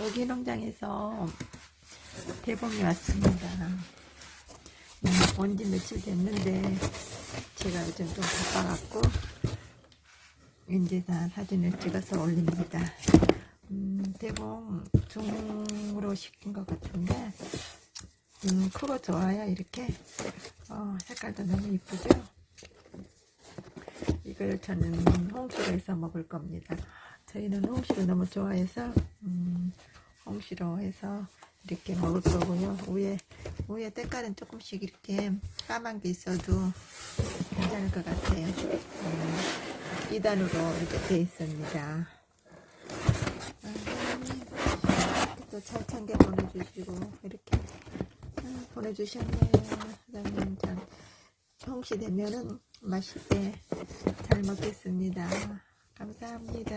여기 농장에서 대봉이 왔습니다. 음, 온지 며칠 됐는데 제가 요즘 좀 바빠갖고 이제 다 사진을 찍어서 올립니다. 음, 대봉 중으로 시킨 것 같은데 음, 크고 좋아요 이렇게 어, 색깔도 너무 이쁘죠? 이걸 저는 홍시로 해서 먹을 겁니다. 저희는 홍시를 너무 좋아해서 음, 홍시로 해서 이렇게 먹을 거고요. 위에 위에 때깔은 조금씩 이렇게 까만 게 있어도 괜찮을 것 같아요. 음, 2단으로 이렇게 돼 있습니다. 또잘 챙겨 보내주시고 이렇게 음, 보내주셨네요. 사장님 참 홍시 되면은 맛있게 잘 먹겠습니다. 감사합니다.